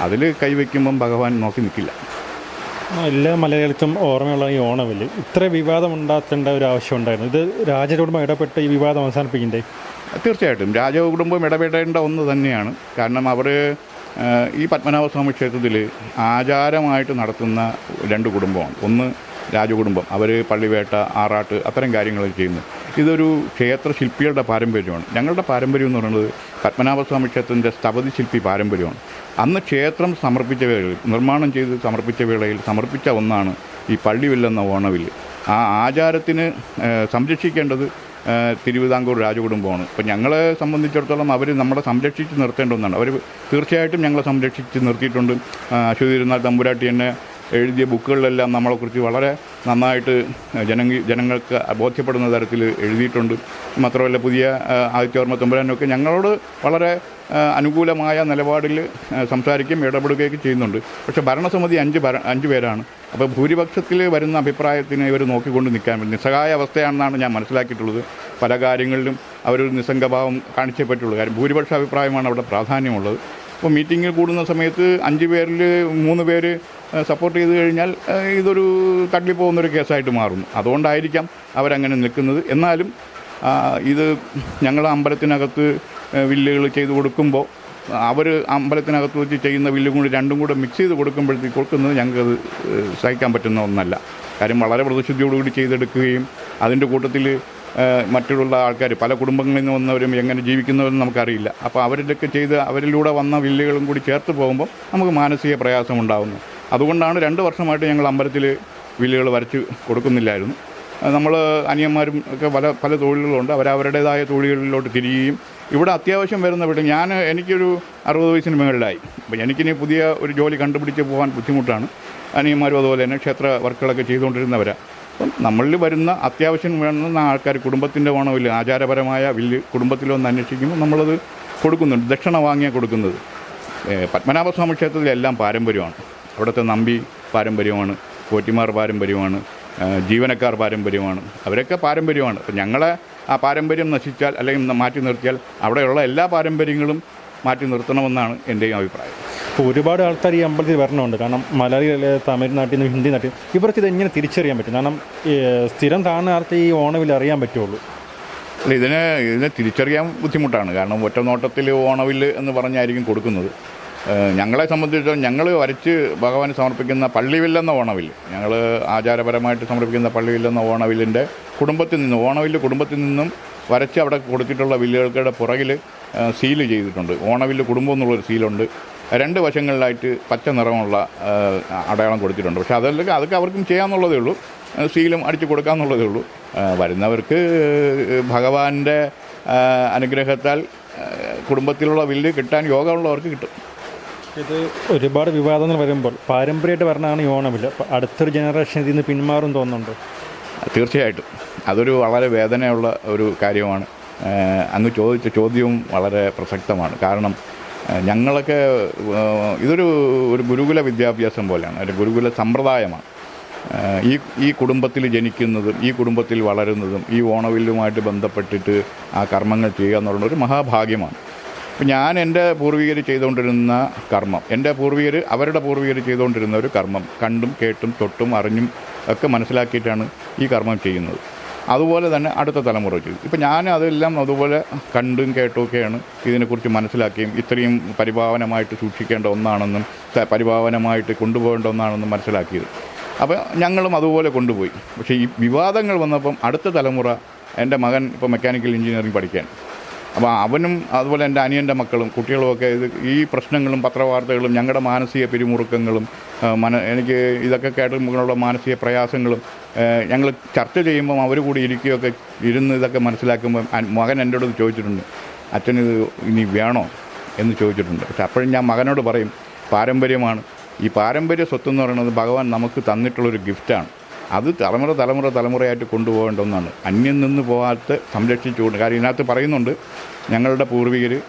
അതിൽ കൈവയ്ക്കുമ്പം ഭഗവാൻ നോക്കി നിൽക്കില്ല. എല്ലാ മലയാളിക്കും ഓർമ്മയുള്ള ഈ ഓണവിൽ ഇത്ര വിവാദം ഉണ്ടാക്കേണ്ട ഒരു ആവശ്യം ഉണ്ടായിരുന്നു. ഇത് രാജകുടുംബം ഇടപെട്ട് ഈ വിവാദം അവസാനിപ്പിക്കണ്ടേ? തീർച്ചയായിട്ടും. രാജകുടുംബം ഇടപെടേണ്ട ഒന്ന് തന്നെയാണ്. കാരണം അവർ ഈ പത്മനാഭസ്വാമി ക്ഷേത്രത്തിൽ ആചാരമായിട്ട് നടത്തുന്ന രണ്ട് കുടുംബമാണ്. ഒന്ന് രാജകുടുംബം. അവർ പള്ളിവേട്ട ആറാട്ട് അത്തരം കാര്യങ്ങളൊക്കെ ചെയ്യുന്നു. ഇതൊരു ക്ഷേത്ര ശില്പികളുടെ പാരമ്പര്യമാണ്. ഞങ്ങളുടെ പാരമ്പര്യം എന്ന് പറയുന്നത് പത്മനാഭസ്വാമി ക്ഷേത്രത്തിന്റെ സ്ഥപതി ശില്പി പാരമ്പര്യമാണ്. അന്ന് ക്ഷേത്രം സമർപ്പിച്ച വേളയിൽ നിർമ്മാണം ചെയ്ത് സമർപ്പിച്ച വേളയിൽ സമർപ്പിച്ച ഒന്നാണ് ഈ പള്ളിവില്ലെന്ന ഓണവിൽ ആ ആചാരത്തിന് സംരക്ഷിക്കേണ്ടത് തിരുവിതാംകൂർ രാജകുടുംബമാണ് അപ്പോൾ ഞങ്ങളെ സംബന്ധിച്ചിടത്തോളം അവർ നമ്മളെ സംരക്ഷിച്ച് നിർത്തേണ്ട ഒന്നാണ്. അവർ തീർച്ചയായിട്ടും ഞങ്ങളെ സംരക്ഷിച്ച് നിർത്തിയിട്ടുണ്ട്. അശ്വതിരുന്നാൾ തമ്പുരാട്ടി തന്നെ എഴുതിയ ബുക്കുകളിലെല്ലാം നമ്മളെക്കുറിച്ച് വളരെ നന്നായിട്ട് ജനങ്ങ ജനങ്ങൾക്ക് ബോധ്യപ്പെടുന്ന തരത്തിൽ എഴുതിയിട്ടുണ്ട്. മാത്രമല്ല പുതിയ ആദിത്യവർമ്മ തമ്പുരാനൊക്കെ ഞങ്ങളോട് വളരെ അനുകൂലമായ നിലപാടിൽ സംസാരിക്കുകയും ഇടപെടുകയൊക്കെ ചെയ്യുന്നുണ്ട്. പക്ഷേ ഭരണസമിതി അഞ്ച് ഭര അഞ്ച് പേരാണ്. അപ്പോൾ ഭൂരിപക്ഷത്തിൽ വരുന്ന അഭിപ്രായത്തിന് ഇവർ നോക്കിക്കൊണ്ട് നിൽക്കാൻ പറ്റും നിസ്സഹായ അവസ്ഥയാണെന്നാണ് ഞാൻ മനസ്സിലാക്കിയിട്ടുള്ളത്. പല കാര്യങ്ങളിലും അവരൊരു നിസ്സംഗഭാവം കാണിച്ചേ പറ്റുള്ളൂ. കാര്യം ഭൂരിപക്ഷ അഭിപ്രായമാണ് അവിടെ പ്രാധാന്യമുള്ളത്. അപ്പോൾ മീറ്റിങ്ങിൽ കൂടുന്ന സമയത്ത് അഞ്ച് പേരിൽ മൂന്ന് പേര് സപ്പോർട്ട് ചെയ്ത് കഴിഞ്ഞാൽ ഇതൊരു തള്ളിപ്പോകുന്നൊരു കേസായിട്ട് മാറുന്നു. അതുകൊണ്ടായിരിക്കാം അവരങ്ങനെ നിൽക്കുന്നത്. എന്നാലും ഇത് ഞങ്ങളുടെ അമ്പലത്തിനകത്ത് വില്ലുകൾ ചെയ്ത് കൊടുക്കുമ്പോൾ അവർ അമ്പലത്തിനകത്ത് വെച്ച് ചെയ്യുന്ന വില്ലും കൂടി രണ്ടും കൂടെ മിക്സ് ചെയ്ത് കൊടുക്കുമ്പോഴത്തേക്ക് കൊടുക്കുന്നത് ഞങ്ങൾക്കത് സഹിക്കാൻ പറ്റുന്ന ഒന്നല്ല. കാര്യം വളരെ പ്രതിശുദ്ധിയോടുകൂടി ചെയ്തെടുക്കുകയും അതിന്റെ കൂട്ടത്തിൽ മറ്റുള്ള ആൾക്കാർ പല കുടുംബങ്ങളിൽ നിന്ന് വന്നവരും എങ്ങനെ ജീവിക്കുന്നവരും നമുക്കറിയില്ല. അപ്പോൾ അവരിലൊക്കെ ചെയ്ത് അവരിലൂടെ വന്ന വില്ലുകളും കൂടി ചേർത്ത് പോകുമ്പോൾ നമുക്ക് മാനസിക പ്രയാസം ഉണ്ടാകുന്നു അതുകൊണ്ടാണ് രണ്ട് വർഷമായിട്ട് ഞങ്ങൾ അമ്പലത്തിൽ വില്ലുകൾ വരച്ച് കൊടുക്കുന്നില്ലായിരുന്നു. നമ്മൾ അനിയന്മാരും ഒക്കെ പല പല തൊഴിലുകളുണ്ട്. അവരവരുടേതായ തൊഴിലുകളിലോട്ട് തിരിയുകയും ഇവിടെ അത്യാവശ്യം വരുന്ന വീട്ടിൽ ഞാൻ എനിക്കൊരു അറുപത് വയസ്സിന് മുകളിലായി. അപ്പം എനിക്കിനി പുതിയ ഒരു ജോലി കണ്ടുപിടിച്ച് പോകാൻ ബുദ്ധിമുട്ടാണ്. അനിയന്മാരും അതുപോലെ തന്നെ ക്ഷേത്ര വർക്കുകളൊക്കെ ചെയ്തുകൊണ്ടിരുന്നവരാണ് അപ്പം നമ്മളിൽ വരുന്ന അത്യാവശ്യം വേണ്ടുന്ന ആൾക്കാർ കുടുംബത്തിന്റെ വേണമില്ല ആചാരപരമായ വില്ല് കുടുംബത്തിലൊന്ന് അന്വേഷിക്കുമ്പോൾ നമ്മളത് കൊടുക്കുന്നുണ്ട്. ദക്ഷിണ വാങ്ങിയാൽ കൊടുക്കുന്നത്. പത്മനാഭസ്വാമി ക്ഷേത്രത്തിലെല്ലാം പാരമ്പര്യമാണ്. അവിടുത്തെ നമ്പി പാരമ്പര്യമാണ് പോറ്റിമാർ പാരമ്പര്യമാണ് ജീവനക്കാർ പാരമ്പര്യമാണ്. അവരൊക്കെ പാരമ്പര്യമാണ്. അപ്പം ഞങ്ങളെ ആ പാരമ്പര്യം നശിച്ചാൽ അല്ലെങ്കിൽ മാറ്റി നിർത്തിയാൽ അവിടെയുള്ള എല്ലാ പാരമ്പര്യങ്ങളും മാറ്റി നിർത്തണമെന്നാണ് എന്റെയും അഭിപ്രായം. ഇപ്പോൾ ഒരുപാട് ആൾക്കാർ ഈ അമ്പലത്തിൽ വരണമുണ്ട് കാരണം മലയാളി അല്ലെ തമിഴ്നാട്ടിൽ നിന്ന് ഹിന്ദി നാട്ടിൽ ഇവർക്ക് ഇത് എങ്ങനെ തിരിച്ചറിയാൻ പറ്റും? കാരണം സ്ഥിരം താഴ്ന്ന ആൾക്ക് ഈ ഓണവിൽ അറിയാൻ പറ്റുള്ളൂ. അല്ല ഇതിനെ ഇതിനെ തിരിച്ചറിയാൻ ബുദ്ധിമുട്ടാണ്. കാരണം ഒറ്റ നോട്ടത്തിൽ എന്ന് പറഞ്ഞായിരിക്കും കൊടുക്കുന്നത്. ഞങ്ങളെ സംബന്ധിച്ചിടത്തോളം ഞങ്ങൾ വരച്ച് ഭഗവാന് സമർപ്പിക്കുന്ന പള്ളിവില്ലെന്ന ഓണവിൽ ഞങ്ങൾ ആചാരപരമായിട്ട് സമർപ്പിക്കുന്ന പള്ളിവില്ലെന്ന ഓണവില്ലിന്റെ കുടുംബത്തിൽ നിന്ന് ഓണവില്ല് കുടുംബത്തിൽ നിന്നും വരച്ച് അവിടെ കൊടുത്തിട്ടുള്ള വില്ലുകൾക്കുടെ പുറകിൽ സീൽ ചെയ്തിട്ടുണ്ട്. ഓണവില്ല് കുടുംബം എന്നുള്ളൊരു സീലുണ്ട്. രണ്ട് വശങ്ങളിലായിട്ട് പച്ച നിറമുള്ള അടയാളം കൊടുത്തിട്ടുണ്ട്. പക്ഷേ അതല്ല അതൊക്കെ അവർക്കും ചെയ്യാമെന്നുള്ളതേ ഉള്ളൂ. സീലും അടിച്ചു കൊടുക്കാമെന്നുള്ളതേ ഉള്ളൂ. വരുന്നവർക്ക് ഭഗവാന്റെ അനുഗ്രഹത്താൽ കുടുംബത്തിലുള്ള വില്ല് കിട്ടാൻ യോഗമുള്ളവർക്ക് കിട്ടും. ഇത് ഒരുപാട് വിവാദങ്ങൾ വരുമ്പോൾ പാരമ്പര്യമായിട്ട് വരണതാണ് ഈ അപ്പോൾ അടുത്തൊരു ജനറേഷൻ ഇതിൽ നിന്ന് പിന്മാറും തോന്നുന്നുണ്ട്. തീർച്ചയായിട്ടും. അതൊരു വളരെ വേദനയുള്ള ഒരു കാര്യമാണ്. അങ്ങ് ചോദിച്ച ചോദ്യവും വളരെ പ്രസക്തമാണ്. കാരണം ഞങ്ങളൊക്കെ ഇതൊരു ഒരു ഗുരുകുല വിദ്യാഭ്യാസം പോലെയാണ്. ഒരു ഗുരുകുല സമ്പ്രദായമാണ്. ഈ ഈ കുടുംബത്തിൽ ജനിക്കുന്നതും ഈ കുടുംബത്തിൽ വളരുന്നതും ഈ ഓണവില്ലുമായിട്ട് ബന്ധപ്പെട്ടിട്ട് ആ കർമ്മങ്ങൾ ചെയ്യുക എന്നുള്ളൊരു മഹാഭാഗ്യമാണ്. അപ്പം ഞാൻ എന്റെ പൂർവികർ ചെയ്തുകൊണ്ടിരുന്ന കർമ്മം എന്റെ പൂർവികർ അവരുടെ പൂർവികർ ചെയ്തുകൊണ്ടിരുന്ന ഒരു കർമ്മം കണ്ടും കേട്ടും തൊട്ടും അറിഞ്ഞും ഒക്കെ മനസ്സിലാക്കിയിട്ടാണ് ഈ കർമ്മം ചെയ്യുന്നത്. അതുപോലെ തന്നെ അടുത്ത തലമുറ ചെയ്തു. ഇപ്പം ഞാൻ അതെല്ലാം അതുപോലെ കണ്ടും കേട്ടുമൊക്കെയാണ് ഇതിനെക്കുറിച്ച് മനസ്സിലാക്കിയും ഇത്രയും പരിഭാവനമായിട്ട് സൂക്ഷിക്കേണ്ട ഒന്നാണെന്നും പരിഭാവനമായിട്ട് കൊണ്ടുപോകേണ്ട ഒന്നാണെന്നും മനസ്സിലാക്കിയത്. അപ്പോൾ ഞങ്ങളും അതുപോലെ കൊണ്ടുപോയി. പക്ഷേ ഈ വിവാദങ്ങൾ വന്നപ്പം അടുത്ത തലമുറ എന്റെ മകൻ ഇപ്പോൾ മെക്കാനിക്കൽ എഞ്ചിനീയറിംഗ് പഠിക്കാൻ. അപ്പോൾ അവനും അതുപോലെ എന്റെ അനിയന്റെ മക്കളും കുട്ടികളുമൊക്കെ ഇത് ഈ പ്രശ്നങ്ങളും പത്രവാർത്തകളും ഞങ്ങളുടെ മാനസിക പിരിമുറുക്കങ്ങളും മന എനിക്ക് ഇതൊക്കെ കേട്ടുമ്പോഴുള്ള മാനസിക പ്രയാസങ്ങളും ഞങ്ങൾ ചർച്ച ചെയ്യുമ്പം അവർ കൂടി ഇരിക്കുകയൊക്കെ ഇരുന്ന് ഇതൊക്കെ മനസ്സിലാക്കുമ്പം മകൻ എന്റെ അടുത്ത് ചോദിച്ചിട്ടുണ്ട്. അച്ഛനിത് ഇനി വേണോ? എന്ന് ചോദിച്ചിട്ടുണ്ട്. പക്ഷെ അപ്പോഴും ഞാൻ മകനോട് പറയും പാരമ്പര്യമാണ്. ഈ പാരമ്പര്യ സ്വത്ത് എന്ന് പറയുന്നത് ഭഗവാൻ നമുക്ക് തന്നിട്ടുള്ളൊരു ഗിഫ്റ്റാണ്. അത് തലമുറ തലമുറ തലമുറയായിട്ട് കൊണ്ടുപോകേണ്ട ഒന്നാണ് അന്യം നിന്ന് പോകാത്ത സംരക്ഷിച്ചുകൊണ്ട് കാര്യം ഇതിനകത്ത് പറയുന്നുണ്ട്. ഞങ്ങളുടെ പൂർവികർ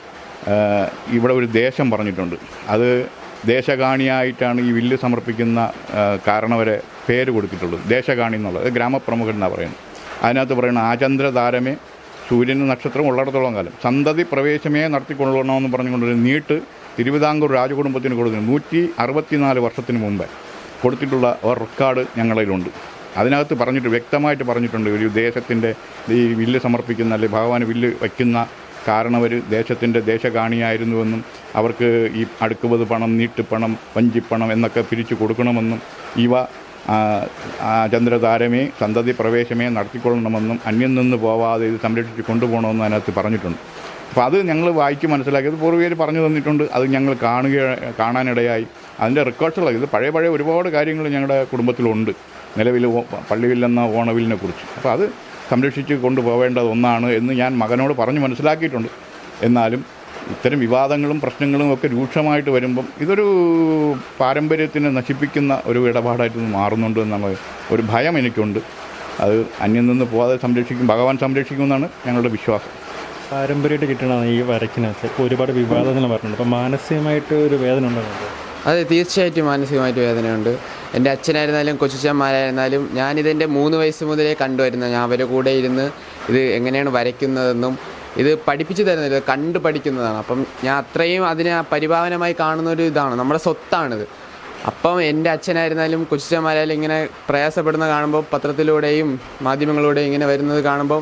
ഇവിടെ ഒരു ദേശം പറഞ്ഞിട്ടുണ്ട്. അത് ദേശകാണിയായിട്ടാണ് ഈ വില്ല് സമർപ്പിക്കുന്ന കാരണവരെ പേര് കൊടുത്തിട്ടുള്ളത്. ദേശകാണി എന്നുള്ളത്. ഗ്രാമപ്രമുഖൻ എന്നാണ് പറയുന്നത്. അതിനകത്ത് പറയുന്നത് ആചന്ദ്ര താരമേ സൂര്യന് നക്ഷത്രം ഉള്ളിടത്തോളം കാലം. സന്തതി പ്രവേശമേ നടത്തിക്കൊള്ളണമെന്ന് പറഞ്ഞുകൊണ്ടൊരു നീട്ട് തിരുവിതാംകൂർ രാജകുടുംബത്തിന് കൊടുക്കുന്നു. നൂറ്റി അറുപത്തിനാല് വർഷത്തിന് മുമ്പേ. കൊടുത്തിട്ടുള്ള റെക്കോർഡ് ഞങ്ങളിലുണ്ട് അതിനകത്ത് പറഞ്ഞിട്ട് വ്യക്തമായിട്ട് പറഞ്ഞിട്ടുണ്ട് ഒരു ദേശത്തിന്റെ ഈ വില്ല് സമർപ്പിക്കുന്ന അല്ലെങ്കിൽ ഭഗവാന് വില്ല് വയ്ക്കുന്ന കാരണവർ ദേശത്തിന്റെ ദേശകാണിയായിരുന്നുവെന്നും അവർക്ക് ഈ അടുക്കുപത് പണം നീട്ടുപണം വഞ്ചിപ്പണം എന്നൊക്കെ പിരിച്ചു കൊടുക്കണമെന്നും ഇവ ചന്ദ്രതാരമേ സന്തതി പ്രവേശമേ നടത്തിക്കൊള്ളണമെന്നും അന്യം നിന്ന് പോവാതെ ഇത് സംരക്ഷിച്ച് കൊണ്ടുപോകണമെന്നും അതിനകത്ത് പറഞ്ഞിട്ടുണ്ട്. അപ്പോൾ അത് ഞങ്ങൾ വായിച്ച് മനസ്സിലാക്കിയത് പൂർവികർ പറഞ്ഞു തന്നിട്ടുണ്ട്. അത് ഞങ്ങൾ കാണുക കാണാനിടയായി. അതിന്റെ റെക്കോർഡ്സുകളൊക്കെ ഇത് പഴയ പഴയ ഒരുപാട് കാര്യങ്ങൾ ഞങ്ങളുടെ കുടുംബത്തിലുണ്ട്. നിലവിൽ പള്ളിവില്ലെന്ന ഓണവിലിനെ കുറിച്ച്. അപ്പോൾ അത് സംരക്ഷിച്ച് കൊണ്ടുപോവേണ്ടത് ഒന്നാണ് എന്ന് ഞാൻ മകനോട് പറഞ്ഞ് മനസ്സിലാക്കിയിട്ടുണ്ട്. എന്നാലും ഇത്തരം വിവാദങ്ങളും പ്രശ്നങ്ങളും ഒക്കെ രൂക്ഷമായിട്ട് വരുമ്പം ഇതൊരു പാരമ്പര്യത്തിനെ നശിപ്പിക്കുന്ന ഒരു ഇടപാടായിട്ട് മാറുന്നുണ്ട് എന്നുള്ള ഒരു ഭയം എനിക്കുണ്ട്. അത് അന്യം നിന്ന് പോവാതെ സംരക്ഷിക്കും ഭഗവാൻ സംരക്ഷിക്കുമെന്നാണ് ഞങ്ങളുടെ വിശ്വാസം. പാരമ്പര്യമായിട്ട് കിട്ടണതാണ് ഈ വരയ്ക്കുന്നത് ഒരുപാട് വിവാദങ്ങൾ പറഞ്ഞിട്ടുണ്ട്. അപ്പോൾ മാനസികമായിട്ട് ഒരു വേദന ഉണ്ടാകുന്നുണ്ട് അതെ തീർച്ചയായിട്ടും മാനസികമായിട്ട് വേദനയുണ്ട്. എന്റെ അച്ഛനായിരുന്നാലും കൊച്ചുച്ചന്മാരായിരുന്നാലും ഞാനിതെന്റെ മൂന്ന് വയസ്സ് മുതലേ കണ്ടുവരുന്ന ഞാൻ അവരുടെ കൂടെ ഇരുന്ന് ഇത് എങ്ങനെയാണ് വരയ്ക്കുന്നതെന്നും ഇത് പഠിപ്പിച്ചു തരുന്നത് കണ്ട് പഠിക്കുന്നതാണ്. അപ്പം ഞാൻ അത്രയും അതിനെ പരിഭാവനമായി കാണുന്ന ഒരു ഇതാണ്. നമ്മുടെ സ്വത്താണിത്. അപ്പം എന്റെ അച്ഛനായിരുന്നാലും കൊച്ചുച്ചന്മാരായാലും ഇങ്ങനെ പ്രയാസപ്പെടുന്ന കാണുമ്പോൾ പത്രത്തിലൂടെയും മാധ്യമങ്ങളിലൂടെയും ഇങ്ങനെ വരുന്നത് കാണുമ്പോൾ